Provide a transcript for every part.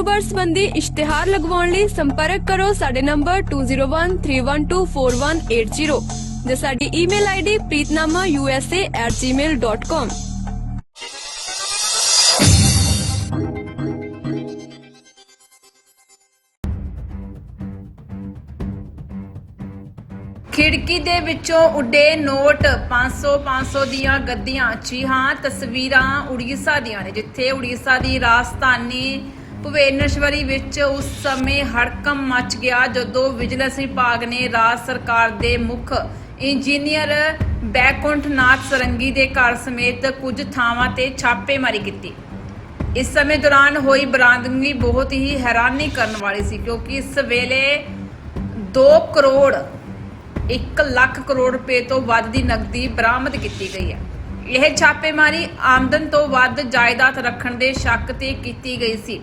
ਕਾਰੋਬਾਰ ਸੰਬੰਧੀ ਇਸ਼ਤਿਹਾਰ ਲਗਵਾਉਣ ਲਈ ਸੰਪਰਕ ਕਰੋ ਸਾਡੇ ਨੰਬਰ 2013124180 ਜਾਂ ਸਾਡੀ ਈਮੇਲ ਆਈਡੀ preetnamausa@gmail.com ਖਿੜਕੀ ਦੇ ਵਿੱਚੋਂ ਉੱਡੇ ਨੋਟ 500 500 ਦੀਆਂ ਗੱਦੀਆਂ। ਜੀ ਹਾਂ, ਤਸਵੀਰਾਂ ਉੜੀਸਾ ਦੀਆਂ ਨੇ, ਜਿੱਥੇ ਉੜੀਸਾ ਦੀ ਰਾਜਧਾਨੀ ਭੁਵਨੇਸ਼ਵਰੀ ਵਿੱਚ ਉਸ ਸਮੇਂ ਹੜਕੰਪ ਮਚ ਗਿਆ ਜਦੋਂ ਵਿਜੀਲੈਂਸ ਵਿਭਾਗ ਨੇ ਰਾਜ ਸਰਕਾਰ ਦੇ ਮੁੱਖ ਇੰਜੀਨੀਅਰ ਬੈਕੁੰਠ ਨਾਥ ਸਰੰਗੀ ਦੇ ਘਰ ਸਮੇਤ ਕੁਝ ਥਾਵਾਂ ਤੇ ਛਾਪੇਮਾਰੀ ਕੀਤੀ। ਇਸ ਸਮੇਂ ਦੌਰਾਨ ਹੋਈ ਬਰਾਮਦਗੀ ਬਹੁਤ ਹੀ ਹੈਰਾਨੀ ਕਰਨ ਵਾਲੀ ਸੀ ਕਿਉਂਕਿ ਇਸ ਵੇਲੇ 2 ਕਰੋੜ 1 ਲੱਖ ਕਰੋੜ ਰੁਪਏ ਤੋਂ ਵੱਧ ਦੀ ਨਕਦੀ ਬਰਾਮਦ ਕੀਤੀ ਗਈ ਹੈ। ਇਹ ਛਾਪੇਮਾਰੀ ਆਮਦਨ ਤੋਂ ਵੱਧ ਜਾਇਦਾਦ ਰੱਖਣ ਦੇ ਸ਼ੱਕ ਤੇ ਕੀਤੀ ਗਈ ਸੀ।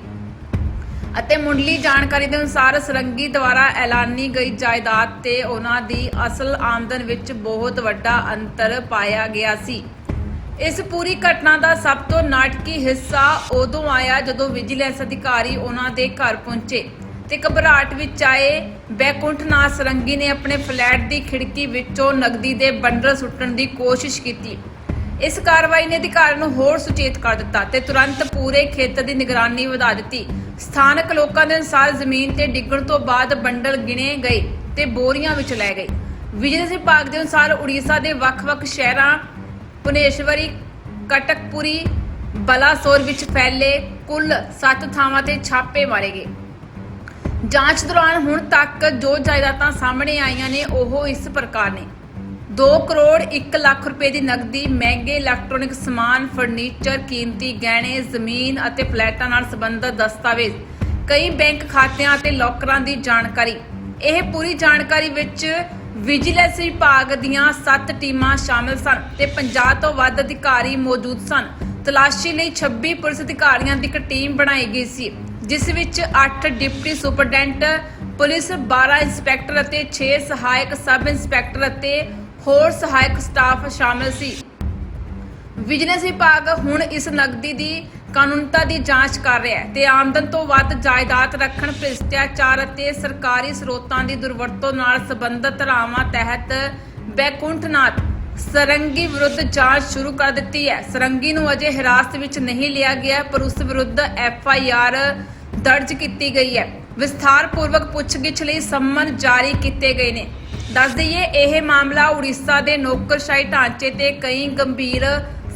ਅਤੇ ਮੁੱਢਲੀ ਜਾਣਕਾਰੀ ਦੇ ਅਨੁਸਾਰ ਸਰੰਗੀ ਦੁਆਰਾ ਐਲਾਨੀ ਗਈ ਜਾਇਦਾਦ ਤੇ ਉਹਨਾਂ ਦੀ ਅਸਲ ਆਮਦਨ ਵਿੱਚ ਬਹੁਤ ਵੱਡਾ ਅੰਤਰ ਪਾਇਆ ਗਿਆ ਸੀ। ਇਸ ਪੂਰੀ ਘਟਨਾ ਦਾ ਸਭ ਤੋਂ ਨਾਟਕੀ ਹਿੱਸਾ ਉਦੋਂ ਆਇਆ ਜਦੋਂ ਵਿਜੀਲੈਂਸ ਅਧਿਕਾਰੀ ਉਹਨਾਂ ਦੇ ਘਰ ਪਹੁੰਚੇ ਤੇ ਘਬਰਾਹਟ ਵਿੱਚ ਆਏ। ਬੈਕੁੰਠ ਨਾਥ ਸਰੰਗੀ ਨੇ ਆਪਣੇ ਫਲੈਟ ਦੀ ਖਿੜਕੀ ਵਿੱਚੋਂ ਨਗਦੀ ਦੇ ਬੰਡਲ ਸੁੱਟਣ ਦੀ ਕੋਸ਼ਿਸ਼ ਕੀਤੀ। ਇਸ ਕਾਰਵਾਈ ਨੇ ਅਧਿਕਾਰੀ ਨੂੰ ਹੋਰ ਸੁਚੇਤ ਕਰ ਦਿੱਤਾ ਤੇ ਤੁਰੰਤ ਪੂਰੇ ਖੇਤਰ ਦੀ ਨਿਗਰਾਨੀ ਵਧਾ ਦਿੱਤੀ। ਸਥਾਨਕ ਲੋਕਾਂ ਦੇ ਅਨੁਸਾਰ ਜ਼ਮੀਨ ਤੇ ਡਿੱਗਣ ਤੋਂ ਬਾਅਦ ਬੰਡਲ ਗਿਣੇ ਗਏ ਤੇ ਬੋਰੀਆਂ ਵਿੱਚ ਲੈ ਗਏ। ਵਿਜੀਲੈਂਸ ਵਿਭਾਗ ਦੇ ਅਨੁਸਾਰ ਉੜੀਸਾ ਦੇ ਵੱਖ-ਵੱਖ ਸ਼ਹਿਰਾਂ ਭੁਵਨੇਸ਼ਵਰੀ ਕਟਕਪੁਰੀ, ਬਲਾਸੋਰ ਵਿੱਚ ਫੈਲੇ ਕੁੱਲ 7 ਥਾਵਾਂ ਤੇ ਛਾਪੇ ਮਾਰੇ ਗਏ। ਜਾਂਚ ਦੌਰਾਨ ਹੁਣ ਤੱਕ ਜੋ ਜਾਇਦਾਦਾਂ ਸਾਹਮਣੇ ਆਈਆਂ ਨੇ, ਉਹ ਇਸ ਪ੍ਰਕਾਰ ਨੇ। 2 ਕਰੋੜ 1 ਲੱਖ ਰੁਪਏ ਦੀ ਨਕਦੀ, ਮਹਿੰਗੇ ਇਲੈਕਟ੍ਰੋਨਿਕ ਸਮਾਨ, ਫਰਨੀਚਰ, ਕੀਮਤੀ ਗਹਿਣੇ, ਜ਼ਮੀਨ ਅਤੇ ਫਲੈਟਾਂ ਨਾਲ ਸੰਬੰਧਿਤ ਦਸਤਾਵੇਜ਼, ਕਈ ਬੈਂਕ ਖਾਤਿਆਂ ਅਤੇ ਲੋਕਰਾਂ ਦੀ ਜਾਣਕਾਰੀ। ਇਹ ਪੂਰੀ ਜਾਣਕਾਰੀ ਵਿੱਚ ਵਿਜੀਲੈਂਸ ਵਿਭਾਗ ਦੀਆਂ 7 ਟੀਮਾਂ ਸ਼ਾਮਲ ਸਨ ਤੇ 50 ਤੋਂ ਵੱਧ ਅਧਿਕਾਰੀ ਮੌਜੂਦ ਸਨ। ਤਲਾਸ਼ੀ ਲਈ 26 ਪੁਲਿਸ ਅਧਿਕਾਰੀਆਂ ਦੀ ਇੱਕ ਟੀਮ ਬਣਾਈ ਗਈ ਸੀ, ਜਿਸ ਵਿੱਚ 8 ਡਿਪਟੀ ਸੁਪਰਡੈਂਟ, ਪੁਲਿਸ 12 ਇੰਸਪੈਕਟਰ ਅਤੇ 6 ਸਹਾਇਕ ਸਬ ਇੰਸਪੈਕਟਰ ਅਤੇ ਹੋਰ ਸਹਾਇਕ ਸਟਾਫ ਸ਼ਾਮਲ ਸੀ। ਵਿਜੀਲੈਂਸ ਵਿਭਾਗ ਹੁਣ ਇਸ ਨਗਦੀ ਦੀ ਕਾਨੂੰਨਤਾ ਦੀ ਜਾਂਚ ਕਰ ਰਿਹਾ ਹੈ ਤੇ ਆਮਦਨ ਤੋਂ ਵੱਧ ਜਾਇਦਾਦ ਰੱਖਣ, ਭ੍ਰਿਸ਼ਟਾਚਾਰ ਅਤੇ ਸਰਕਾਰੀ ਸਰੋਤਾਂ ਦੀ ਦੁਰਵਰਤੋਂ ਨਾਲ ਸੰਬੰਧਿਤ ਧਾਰਾਵਾਂ ਤਹਿਤ ਬੈਕੁੰਠਨਾਥ ਸਰੰਗੀ ਵਿਰੁੱਧ ਜਾਂਚ ਸ਼ੁਰੂ ਕਰ ਦਿੱਤੀ ਹੈ। ਸਰੰਗੀ ਨੂੰ ਅਜੇ ਹਿਰਾਸਤ ਵਿੱਚ ਨਹੀਂ ਲਿਆ ਗਿਆ, ਪਰ ਉਸ ਵਿਰੁੱਧ ਐਫ ਆਈ ਆਰ ਦਰਜ ਕੀਤੀ ਗਈ ਹੈ। ਵਿਸਥਾਰ ਪੂਰਵਕ ਪੁੱਛਗਿੱਛ ਲਈ ਸੰਮਨ ਜਾਰੀ ਕੀਤੇ ਗਏ ਨੇ। ਦੱਸ ਦਈਏ, ਇਹ ਮਾਮਲਾ ਉੜੀਸਾ ਦੇ ਨੌਕਰਸ਼ਾਹੀ ਢਾਂਚੇ ਤੇ ਕਈ ਗੰਭੀਰ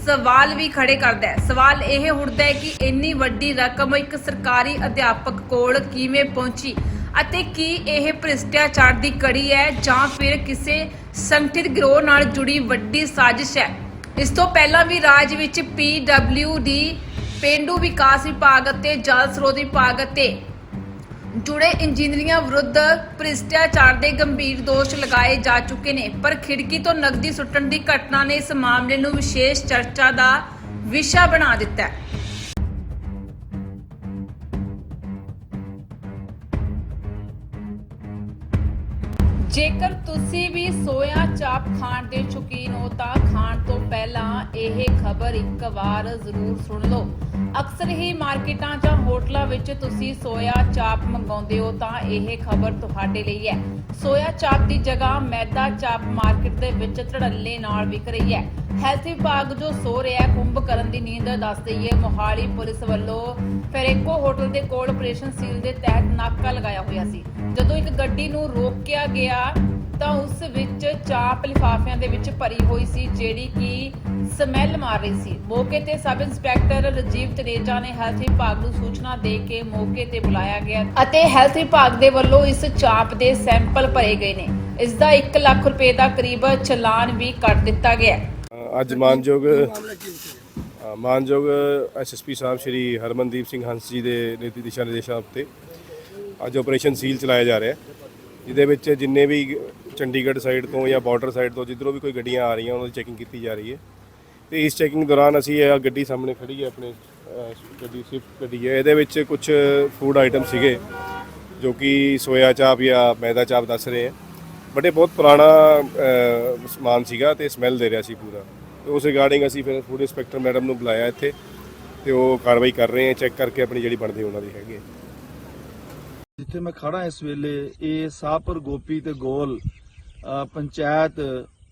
ਸਵਾਲ ਵੀ ਖੜੇ ਕਰਦਾ ਹੈ। ਸਵਾਲ ਇਹ ਉੱਠਦਾ ਹੈ ਕਿ ਇੰਨੀ ਵੱਡੀ ਰਕਮ ਇੱਕ ਸਰਕਾਰੀ ਅਧਿਆਪਕ ਕੋਲ ਕਿਵੇਂ ਪਹੁੰਚੀ ਅਤੇ ਕੀ ਇਹ ਭ੍ਰਿਸ਼ਟਾਚਾਰ ਦੀ ਕੜੀ ਹੈ ਜਾਂ ਫਿਰ ਕਿਸੇ ਸੰਗਠਿਤ ਗਿਰੋਹ ਨਾਲ ਜੁੜੀ ਵੱਡੀ ਸਾਜ਼ਿਸ਼ ਹੈ। ਇਸ ਤੋਂ ਪਹਿਲਾਂ ਵੀ ਰਾਜ ਵਿੱਚ ਡੀ, ਪੇਂਡੂ ਵਿਕਾਸ ਵਿਭਾਗ ਅਤੇ ਜਲ ਸਰੋਤ ਵਿਭਾਗ ਅਤੇ ਜੁੜੇ ਇੰਜੀਨੀਅਰਿੰਗਾਂ ਵਿਰੁੱਧ ਭ੍ਰਿਸ਼ਟਾਚਾਰ ਦੇ ਗੰਭੀਰ ਦੋਸ਼ ਲਗਾਏ ਜਾ ਚੁੱਕੇ ਨੇ। ਪਰ ਖਿੜਕੀ ਤੋਂ ਨਕਦੀ ਸੁੱਟਣ ਦੀ ਘਟਨਾ ਨੇ ਇਸ ਮਾਮਲੇ ਨੂੰ ਵਿਸ਼ੇਸ਼ ਚਰਚਾ ਦਾ ਵਿਸ਼ਾ ਬਣਾ ਦਿੱਤਾ ਹੈ। ਜੇਕਰ ਤੁਸੀਂ ਵੀ ਸੋਇਆ ਚਾਪ ਖਾਣ ਦੇ ਸ਼ੌਕੀਨ ਹੋ ਤਾਂ ਖਾਣ ਤੋਂ ਪਹਿਲਾਂ ਇਹ ਖਬਰ ਇੱਕ ਵਾਰ ਜ਼ਰੂਰ ਸੁਣ ਲਓ। ਅਕਸਰ ਹੀ ਮਾਰਕੀਟਾਂ ਜਾਂ ਹੋਟਲਾਂ ਵਿੱਚ ਤੁਸੀਂ ਸੋਇਆ ਚਾਪ ਮੰਗਾਉਂਦੇ ਹੋ ਤਾਂ ਇਹ ਖਬਰ ਤੁਹਾਡੇ ਲਈ ਹੈ। ਸੋਇਆ ਚਾਪ ਦੀ ਜਗ੍ਹਾ ਮੈਦਾ ਚਾਪ ਮਾਰਕੀਟ ਦੇ ਵਿੱਚ ਧੜੱਲੇ ਨਾਲ ਵਿਕ ਰਹੀ ਹੈ। ਹੈਲਥ ਵਿਭਾਗ ਜੋ ਸੋ ਰਿਹਾ ਹੈ, ਕੁੰਭ ਕਰਨ ਦੀ ਨੀਂਦ ਦੱਸ ਦਈਏ, ਮੋਹਾਲੀ ਪੁਲਿਸ ਵੱਲੋਂ ਫੈਰੇਕੋ ਹੋਟਲ ਦੇ ਕੋਲ ਆਪਰੇਸ਼ਨ ਸੀਲ ਦੇ ਤਹਿਤ ਨਾਕਾ ਲਗਾਇਆ ਹੋਇਆ ਸੀ। ਜਦੋਂ ਇੱਕ ਗੱਡੀ ਨੂੰ ਰੋਕਿਆ ਗਿਆ ਤਾਂ ਉਸ ਵਿੱਚ ਚਾਪ ਲਿਫਾਫਿਆਂ ਦੇ ਵਿੱਚ ਭਰੀ ਹੋਈ ਸੀ ਜਿਹੜੀ ਕਿ ਸਮੈਲ ਮਾਰ ਰਹੀ ਸੀ। ਮੌਕੇ ਤੇ ਸਬ ਇੰਸਪੈਕਟਰ ਰਜੀਵ ਤਨੇਜਾ ਨੇ ਹੈਲਥ ਵਿਭਾਗ ਨੂੰ ਸੂਚਨਾ ਦੇ ਕੇ ਮੌਕੇ ਤੇ ਬੁਲਾਇਆ ਗਿਆ ਅਤੇ ਹੈਲਥ ਵਿਭਾਗ ਦੇ ਵੱਲੋਂ ਇਸ ਚਾਪ ਦੇ ਸੈਂਪਲ ਭਰੇ ਗਏ ਨੇ। ਇਸ ਦਾ 1 ਲੱਖ ਰੁਪਏ ਦਾ ਕਰੀਬ ਚਲਾਨ ਵੀ ਕੱਟ ਦਿੱਤਾ ਗਿਆ। ਹੈ ਅੱਜ ਮਾਨਯੋਗ ਅ, ਮਾਨਯੋਗ ਐਸਐਸਪੀ ਸਾਹਿਬ ਸ਼੍ਰੀ ਹਰਮਨਦੀਪ ਸਿੰਘ ਹੰਸ ਜੀ ਦੇ ਨੀਤੀ ਦਿਸ਼ਾ ਨਿਰਦੇਸ਼ਾਂ ਉੱਤੇ ਅੱਜ ਆਪਰੇਸ਼ਨ ਸੀਲ ਚਲਾਇਆ ਜਾ ਰਿਹਾ ਹੈ ਜਿਹਦੇ ਵਿੱਚ ਜਿੰਨੇ ਵੀ ਚੰਡੀਗੜ੍ਹ ਸਾਈਡ ਤੋਂ ਜਾਂ ਬਾਰਡਰ ਸਾਈਡ ਤੋਂ ਜਿੱਧਰੋਂ ਵੀ ਕੋਈ ਗੱਡੀਆਂ ਆ ਰਹੀਆਂ, ਉਹਨਾਂ ਦੀ ਚੈਕਿੰਗ ਕੀਤੀ ਜਾ ਰਹੀ ਹੈ। ਤੇ ਇਸ ਚੈਕਿੰਗ ਦੌਰਾਨ ਅਸੀਂ ਇਹ ਗੱਡੀ ਸਾਹਮਣੇ ਖੜੀ ਹੈ, ਆਪਣੇ ਗੱਡੀ ਸਵਿਫਟ ਗੱਡੀ ਹੈ। ਇਹਦੇ ਵਿੱਚ ਕੁਝ ਫੂਡ ਆਈਟਮ ਸੀਗੇ, ਜੋ ਕਿ ਸੋਇਆ ਚਾਪ ਜਾਂ ਮੈਦਾ ਚਾਪ ਦੱਸ ਰਹੇ ਹੈ। ਬਟ ਇਹ ਬਹੁਤ ਪੁਰਾਣਾ ਸਮਾਨ ਸੀਗਾ ਤੇ ਸਮੈਲ ਦੇ ਰਿਹਾ ਸੀ ਪੂਰਾ। ਤੇ ਉਸ ਰਿਗਾਰਡਿੰਗ ਅਸੀਂ ਫਿਰ ਫੂਡ ਇੰਸਪੈਕਟਰ ਮੈਡਮ ਨੂੰ ਬੁਲਾਇਆ ਇੱਥੇ ਤੇ ਉਹ ਕਾਰਵਾਈ ਕਰ ਰਹੇ ਹੈ ਚੈੱਕ ਕਰਕੇ ਆਪਣੀ ਜਿਹੜੀ ਬਣਦੀ ਉਹਨਾਂ ਦੀ ਹੈਗੀ ਜਿੱਥੇ ਮੈਂ ਖੜਾ ਇਸ ਵੇਲੇ, ਇਹ ਸਾਹਪੁਰ ਗੋਪੀ ਤੇ ਗੋਲ ਪੰਚਾਇਤ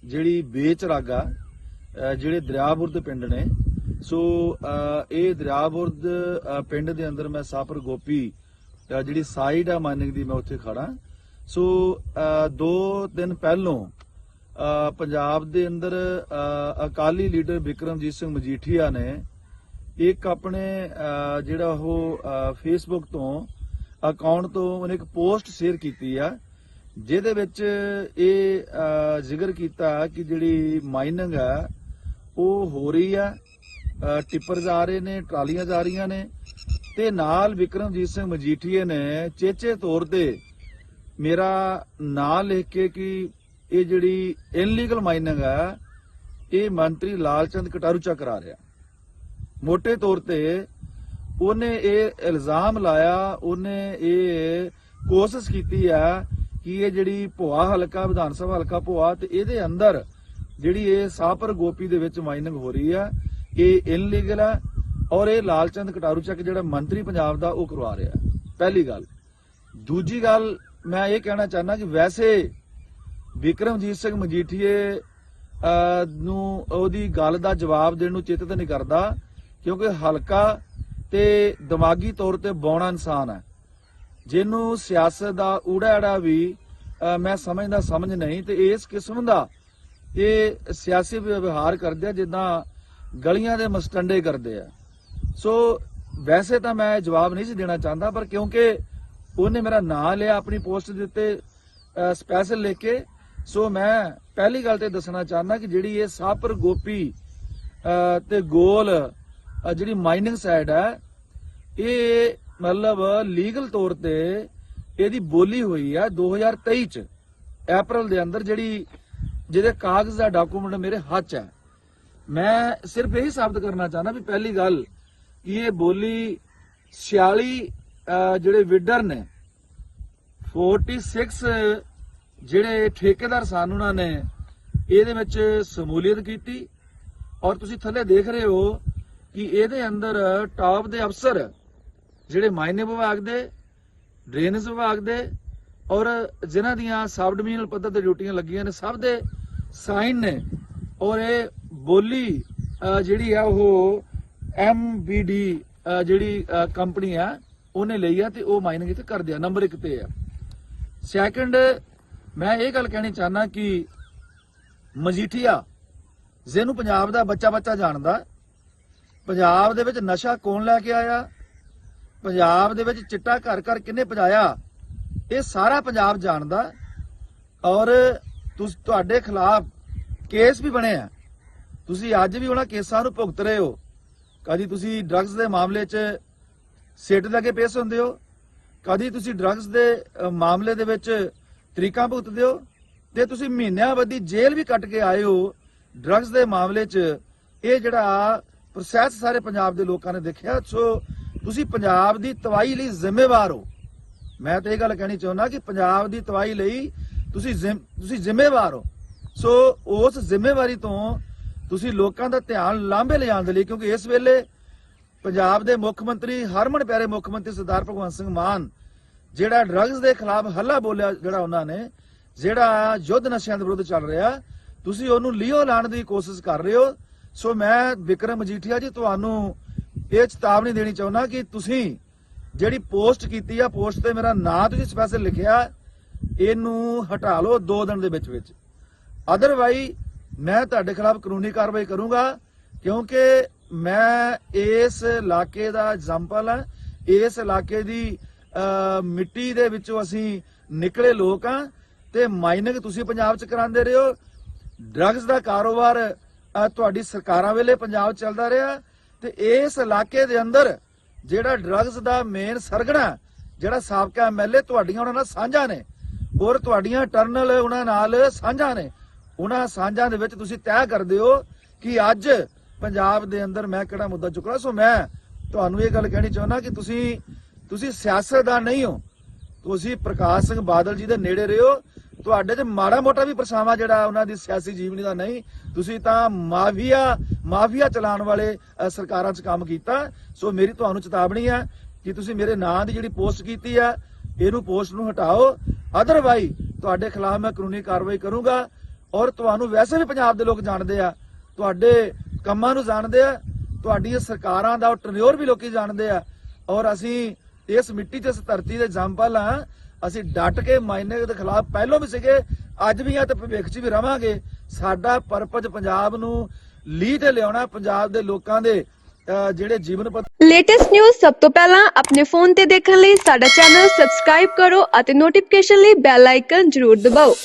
ਜਿਹੜੀ ਬੇਚਰਾਗਾ ਅ, ਜਿਹੜੇ ਦਰਿਆਬੁਰਦ ਪਿੰਡ ਨੇ ਸੋ ਇਹ ਦਰਿਆਬੁਰਦ ਅ, ਪਿੰਡ ਦੇ ਅੰਦਰ ਮੈਂ ਸਾਪਰ ਗੋਪੀ ਜਿਹੜੀ ਸਾਈਡ ਆ ਮਾਈਨਿੰਗ ਦੀ ਮੈਂ ਉੱਥੇ ਖੜਾ ਸੋ ਦੋ ਦਿਨ ਪਹਿਲੋਂ ਪੰਜਾਬ ਦੇ ਅੰਦਰ ਅਕਾਲੀ ਲੀਡਰ ਵਿਕਰਮਜੀਤ ਸਿੰਘ ਮਜੀਠੀਆ ਨੇ ਇੱਕ ਆਪਣੇ ਜਿਹੜਾ ਉਹ ਫੇਸਬੁੱਕ ਤੋਂ ਅਕਾਊਂਟ ਤੋਂ ਉਹਨੇ ਇੱਕ ਪੋਸਟ ਸ਼ੇਅਰ ਕੀਤੀ ਆ। ਜਿਹਦੇ ਵਿੱਚ ਇਹ ਜ਼ਿਕਰ ਕੀਤਾ ਕਿ ਜਿਹੜੀ ਮਾਈਨਿੰਗ ਆ ਉਹ ਹੋ ਰਹੀ ਆ ਟਿੱਪਰ ਜਾ ਰਹੇ ਨੇ, ਟਰਾਲੀਆਂ ਜਾ ਰਹੀਆਂ ਨੇ। ਤੇ ਨਾਲ ਵਿਕਰਮਜੀਤ ਸਿੰਘ ਮਜੀਠੀਏ ਨੇ ਚੇਚੇ ਤੌਰ ਤੇ ਮੇਰਾ ਨਾਂ ਲਿਖ ਕੇ ਕਿ ਇਹ ਜਿਹੜੀ ਇਨਲੀਗਲ ਮਾਈਨਿੰਗ ਆ ਇਹ ਮੰਤਰੀ ਲਾਲਚੰਦ ਕਟਾਰੂਚਾ ਕਰਾ ਰਿਹਾ। ਮੋٹے ਤੌਰ ਤੇ ਉਹਨੇ ਇਹ ਇਲਜ਼ਾਮ ਲਾਇਆ, ਉਹਨੇ ਇਹ ਕੋਸ਼ਿਸ਼ ਕੀਤੀ ਆ ਕਿ ਇਹ ਜਿਹੜੀ ਭੋਆ ਹਲਕਾ, ਵਿਧਾਨ ਸਭਾ ਹਲਕਾ ਭੋਆ ਤੇ ਇਹਦੇ ਅੰਦਰ ਜਿਹੜੀ ਇਹ ਸਾਪਰ ਗੋਪੀ ਦੇ ਵਿੱਚ ਮਾਈਨਿੰਗ ਹੋ ਰਹੀ ਆ, ਇਹ ਇਨਲੀਗਲ ਆ ਔਰ ਇਹ ਲਾਲਚੰਦ ਕਟਾਰੂ ਚੱਕ ਜਿਹੜਾ ਮੰਤਰੀ ਪੰਜਾਬ ਦਾ ਉਹ ਕਰਵਾ ਰਿਹਾ। ਪਹਿਲੀ ਗੱਲ। ਦੂਜੀ ਗੱਲ, ਮੈਂ ਇਹ ਕਹਿਣਾ ਚਾਹੁੰਦਾ ਕਿ ਵੈਸੇ ਵਿਕਰਮਜੀਤ ਸਿੰਘ ਮਜੀਠੀਏ ਨੂੰ ਉਹਦੀ ਗੱਲ ਦਾ ਜਵਾਬ ਦੇਣ ਨੂੰ ਚਿੱਤਤ ਨਹੀਂ ਕਰਦਾ ਕਿਉਂਕਿ ਹਲਕਾ ਤੇ ਦਿਮਾਗੀ ਤੌਰ ਤੇ ਬੌਣਾ ਇਨਸਾਨ ਹੈ ਜਿਹਨੂੰ ਸਿਆਸਤ ਦਾ ਊੜਾ ਵੀ ਮੈਂ ਸਮਝਦਾ ਸਮਝ ਨਹੀਂ ਤੇ ਇਸ ਕਿਸਮ ਦਾ ਇਹ ਸਿਆਸੀ ਵਿਵਹਾਰ ਕਰਦੇ ਆ ਜਿੱਦਾਂ ਗਲੀਆਂ ਦੇ ਮਸਟੰਡੇ ਕਰਦੇ ਆ। ਸੋ ਵੈਸੇ ਤਾਂ ਮੈਂ ਜਵਾਬ ਨਹੀਂ ਸੀ ਦੇਣਾ ਚਾਹੁੰਦਾ ਪਰ ਕਿਉਂਕਿ ਉਹਨੇ ਮੇਰਾ ਨਾਂ ਲਿਆ ਆਪਣੀ ਪੋਸਟ ਦੇ ਉੱਤੇ ਸਪੈਸ਼ਲ ਲਿਖ ਕੇ ਸੋ ਮੈਂ ਪਹਿਲੀ ਗੱਲ ਤੇ ਦੱਸਣਾ ਚਾਹੁੰਦਾ ਕਿ ਜਿਹੜੀ ਇਹ ਸਾਪਰ ਗੋਪੀ ਅਹ, ਤੇ ਗੋਲ ਜਿਹੜੀ ਮਾਈਨਿੰਗ ਸਾਈਡ ਹੈ ਇਹ ਮਤਲਬ ਲੀਗਲ ਤੌਰ ਤੇ ਇਹਦੀ ਬੋਲੀ ਹੋਈ ਆ 2023 ਚ। ਅਪ੍ਰੈਲ ਦੇ ਅੰਦਰ ਜਿਹੜੀ ਜਿਹਦੇ ਕਾਗਜ਼ ਦਾ ਡਾਕੂਮੈਂਟ ਮੇਰੇ ਹੱਥ 'ਚ ਹੈ ਮੈਂ ਸਿਰਫ ਇਹੀ ਸਾਬਤ ਕਰਨਾ ਚਾਹੁੰਦਾ ਵੀ ਪਹਿਲੀ ਗੱਲ ਕਿ ਇਹ ਬੋਲੀ 46 ਜਿਹੜੇ ਵਿਡਰ ਨੇ 46 ਜਿਹੜੇ ਠੇਕੇਦਾਰ ਸਨ ਉਹਨਾਂ ਨੇ, ਇਹਦੇ ਵਿੱਚ ਸਮੂਲੀਅਤ ਕੀਤੀ। ਔਰ ਤੁਸੀਂ ਥੱਲੇ ਦੇਖ ਰਹੇ ਹੋ ਕਿ ਇਹਦੇ ਅੰਦਰ ਟਾਪ ਦੇ ਅਫਸਰ ਜਿਹੜੇ ਮਾਇਨੇ ਵਿਭਾਗ ਦੇ, ਡਰੇਨੇਜ ਵਿਭਾਗ ਦੇ ਔਰ ਜਿਨ੍ਹਾਂ ਦੀਆਂ ਸਬ ਡਿਵੀਜ਼ਨਲ ਪੱਧਰ ਤੇ ਡਿਊਟੀਆਂ ਲੱਗੀਆਂ ਨੇ, ਸਭ ਦੇ ਸਾਈਨ ਨੇ ਔਰ ਇਹ ਬੋਲੀ ਜਿਹੜੀ ਆ ਉਹ ਐਮਬੀਡੀ ਜਿਹੜੀ ਕੰਪਨੀ ਆ, ਉਹਨੇ ਲਈ ਆ ਤੇ ਉਹ ਮਾਈਨਿੰਗ ਇੱਥੇ ਕਰਦੇ ਆ, ਨੰਬਰ 1 ਤੇ ਆ। ਸੈਕੰਡ ਮੈਂ ਇਹ ਗੱਲ ਕਹਿਣੀ ਚਾਹਨਾ ਕਿ ਮਜੀਠੀਆ, ਜਿਹਨੂੰ ਪੰਜਾਬ ਦਾ ਬੱਚਾ ਬੱਚਾ ਜਾਣਦਾ, ਪੰਜਾਬ ਦੇ ਵਿੱਚ ਨਸ਼ਾ ਕੌਣ ਲੈ ਕੇ ਆਇਆ? ਪੰਜਾਬ ਦੇ ਵਿੱਚ ਚਿੱਟਾ ਘਰ ਘਰ ਕਿੰਨੇ ਪਜਾਇਆ? ਇਹ ਸਾਰਾ ਪੰਜਾਬ ਜਾਣਦਾ ਔਰ ਤੁਸ, ਤੁਹਾਡੇ ਖਿਲਾਫ ਕੇਸ ਵੀ ਬਣੇ ਆ। ਤੁਸੀਂ ਅੱਜ ਵੀ ਉਹਨਾਂ ਕੇਸਾਂ ਨੂੰ ਭੁਗਤ ਰਹੇ ਹੋ। ਕਦੀ ਤੁਸੀਂ ਡਰੱਗਸ ਦੇ ਮਾਮਲੇ 'ਚ ਸਿੱਟ ਦੇ ਅੱਗੇ ਪੇਸ਼ ਹੁੰਦੇ ਹੋ। ਕਦੀ ਤੁਸੀਂ ਡਰੱਗਸ ਦੇ ਮਾਮਲੇ ਦੇ ਵਿੱਚ ਤਰੀਕਾਂ ਭੁਗਤਦੇ ਹੋ। ਤੇ ਤੁਸੀਂ ਮਹੀਨਿਆਂ ਬੱਧੀ ਜੇਲ੍ਹ ਵੀ ਕੱਟ ਕੇ ਆਏ ਹੋ ਡਰੱਗਸ ਦੇ ਮਾਮਲੇ 'ਚ। ਇਹ ਜਿਹੜਾ ਪ੍ਰੋਸੈਸ ਸਾਰੇ ਪੰਜਾਬ ਦੇ ਲੋਕਾਂ ਨੇ ਦੇਖਿਆ। ਸੋ ਤੁਸੀਂ ਪੰਜਾਬ ਦੀ ਤਵਾਈ ਲਈ ਜ਼ਿੰਮੇਵਾਰ ਹੋ। ਮੈਂ ਤਾਂ ਇਹ ਗੱਲ ਕਹਿਣੀ ਚਾਹੁੰਦਾ ਕਿ ਪੰਜਾਬ ਦੀ ਤਵਾਈ ਲਈ ਤੁਸੀਂ ਤੁਸੀਂ ਜ਼ਿੰਮੇਵਾਰ ਹੋ। ਸੋ ਉਸ ਜ਼ਿੰਮੇਵਾਰੀ ਤੋਂ ਤੁਸੀਂ ਲੋਕਾਂ ਦਾ ਧਿਆਨ ਲਾਂਭੇ ਲਿਆਉਣ ਦੇ ਲਈ, ਕਿਉਂਕਿ ਇਸ ਵੇਲੇ ਪੰਜਾਬ ਦੇ ਮੁੱਖ ਮੰਤਰੀ, ਹਰਮਨ ਪਿਆਰੇ ਮੁੱਖ ਮੰਤਰੀ ਸਰਦਾਰ ਭਗਵੰਤ ਸਿੰਘ ਮਾਨ, ਜਿਹੜਾ ਡਰੱਗਸ ਦੇ ਖਿਲਾਫ ਹੱਲਾ ਬੋਲਿਆ, ਜਿਹੜਾ ਉਹਨਾਂ ਨੇ, ਜਿਹੜਾ ਯੁੱਧ ਨਸ਼ਿਆਂ ਦੇ ਵਿਰੁੱਧ ਚੱਲ ਰਿਹਾ, ਤੁਸੀਂ ਉਹਨੂੰ ਲਿਓ ਲਾਣ ਦੀ ਕੋਸ਼ਿਸ਼ ਕਰ ਰਹੇ ਹੋ। ਸੋ ਮੈਂ ਵਿਕਰਮ ਮਜੀਠੀਆ ਜੀ, ਤੁਹਾਨੂੰ ਇਹ ਚੇਤਾਵਨੀ ਦੇਣੀ ਚਾਹੁੰਦਾ ਕਿ ਤੁਸੀਂ ਜਿਹੜੀ ਪੋਸਟ ਕੀਤੀ ਆ, ਪੋਸਟ ਤੇ ਮੇਰਾ ਨਾਂ ਤੁਸੀਂ ਸਪੈਸ਼ਲ ਲਿਖਿਆ, ਇਹਨੂੰ ਹਟਾ ਲਓ 2 ਦਿਨ ਦੇ ਵਿੱਚ ਵਿੱਚ। ਅਦਰਵਾਈ ਮੈਂ ਤੁਹਾਡੇ ਖਿਲਾਫ ਕਾਨੂੰਨੀ ਕਾਰਵਾਈ ਕਰੂੰਗਾ, ਕਿਉਂਕਿ ਮੈਂ ਇਸ ਇਲਾਕੇ ਦਾ ਐਗਜ਼ਾਮਪਲ ਹਾਂ ਇਸ ਇਲਾਕੇ ਦੀ ਮਿੱਟੀ ਦੇ ਵਿੱਚੋਂ ਅਸੀਂ ਨਿਕਲੇ ਲੋਕ ਆ ਤੇ ਮਾਈਨਿੰਗ ਤੁਸੀਂ ਪੰਜਾਬ 'ਚ ਕਰਾਉਂਦੇ ਰਹੇ ਹੋ। ਡਰੱਗਸ ਦਾ ਕਾਰੋਬਾਰ ਤੁਹਾਡੀ ਸਰਕਾਰਾਂ ਵੇਲੇ ਪੰਜਾਬ 'ਚ ਚੱਲਦਾ ਰਿਹਾ। ਤੇ ਇਸ ਇਲਾਕੇ ਦੇ ਅੰਦਰ ਜਿਹੜਾ ਡਰੱਗਸ ਦਾ ਮੇਨ ਸਰਗਣਾ ਜਿਹੜਾ ਸਾਬਕਾ ਐਮਐਲਏ ਤੁਹਾਡੀਆਂ ਉਹਨਾਂ ਨਾਲ ਸਾਂਝਾ ਨੇ। ਔਰ ਤੁਹਾਡੀਆਂ ਟਰਨਲ ਉਹਨਾਂ ਨਾਲ ਸਾਂਝਾ ਨੇ। ਉਹਨਾਂ ਸਾਂਝਾਂ ਦੇ ਵਿੱਚ ਤੁਸੀਂ ਤੈਅ ਕਰਦੇ ਹੋ ਕਿ ਅੱਜ ਪੰਜਾਬ ਦੇ ਅੰਦਰ ਮੈਂ ਕਿਹੜਾ ਮੁੱਦਾ ਚੁੱਕਣਾ ਸੋ ਮੈਂ ਤੁਹਾਨੂੰ ਇਹ ਗੱਲ ਕਹਿਣੀ ਚਾਹੁੰਦਾ ਕਿ ਤੁਸੀਂ ਤੁਸੀਂ ਸਿਆਸਤਦਾਨ ਨਹੀਂ ਹੋ। ਤੁਸੀਂ ਪ੍ਰਕਾਸ਼ ਸਿੰਘ ਬਾਦਲ ਜੀ ਦੇ ਨੇੜੇ ਰਹੇ। ਹੋ ਤੁਹਾਡੇ 'ਚ ਮਾੜਾ ਮੋਟਾ ਵੀ ਪਰਛਾਵਾਂ ਜਿਹੜਾ ਉਹਨਾਂ ਦੀ ਸਿਆਸੀ ਜੀਵਨੀ ਦਾ ਨਹੀਂ। ਤੁਸੀਂ ਤਾਂ ਮਾਫੀਆ ਮਾਫੀਆ ਚਲਾਉਣ ਵਾਲੇ ਸਰਕਾਰਾਂ 'ਚ ਕੰਮ ਕੀਤਾ। ਸੋ ਮੇਰੀ ਤੁਹਾਨੂੰ ਚੇਤਾਵਨੀ ਹੈ ਕਿ ਤੁਸੀਂ ਮੇਰੇ ਨਾਂ ਦੀ ਜਿਹੜੀ ਪੋਸਟ ਕੀਤੀ ਹੈ ਇਹਨੂੰ ਪੋਸਟ ਨੂੰ ਹਟਾਓ। ਅਦਰਵਾਈ ਤੁਹਾਡੇ ਖਿਲਾਫ ਮੈਂ ਕਾਨੂੰਨੀ ਕਾਰਵਾਈ ਕਰੂੰਗਾ। ਔਰ ਤੁਹਾਨੂੰ ਵੈਸੇ ਵੀ ਪੰਜਾਬ ਦੇ ਲੋਕ ਜਾਣਦੇ ਆ। ਤੁਹਾਡੇ ਕੰਮਾਂ ਨੂੰ ਜਾਣਦੇ ਆ। ਤੁਹਾਡੀਆਂ ਸਰਕਾਰਾਂ ਦਾ ਟਰਨਿਓਰ ਵੀ ਲੋਕੀ ਜਾਣਦੇ ਆ। ਔਰ ਅਸੀਂ ਇਸ ਮਿੱਟੀ ਤੇ ਇਸ ਧਰਤੀ ਦੇ ਜੰਪਲ ਆ ਅਸੀਂ ਡਟ ਕੇ ਮਾਇਨੇ ਦੇ ਖਿਲਾਫ ਪਹਿਲਾਂ ਵੀ ਸੀਗੇ, ਅੱਜ ਵੀ ਆ ਤੇ ਭਵਿੱਖ 'ਚ ਵੀ ਰਵਾਂਗੇ। ਸਾਡਾ ਪਰਪਸ ਪੰਜਾਬ ਨੂੰ ਲੀਹ ਤੇ ਲਿਆਉਣਾ, ਪੰਜਾਬ ਦੇ ਲੋਕਾਂ ਦੇ ਜਿਹੜੇ ਜੀਵਨ ਪੱਧਰ ਲੇਟੈਸਟ ਨਿਊਜ਼ ਸਭ ਤੋਂ ਪਹਿਲਾਂ ਆਪਣੇ ਫੋਨ ਤੇ ਦੇਖਣ ਲਈ ਸਾਡਾ ਚੈਨਲ ਸਬਸਕ੍ਰਾਈਬ ਕਰੋ ਅਤੇ ਨੋਟੀਫਿਕੇਸ਼ਨ ਲਈ ਬੈਲ ਆਈਕਨ ਜ਼ਰੂਰ ਦਬਾਓ।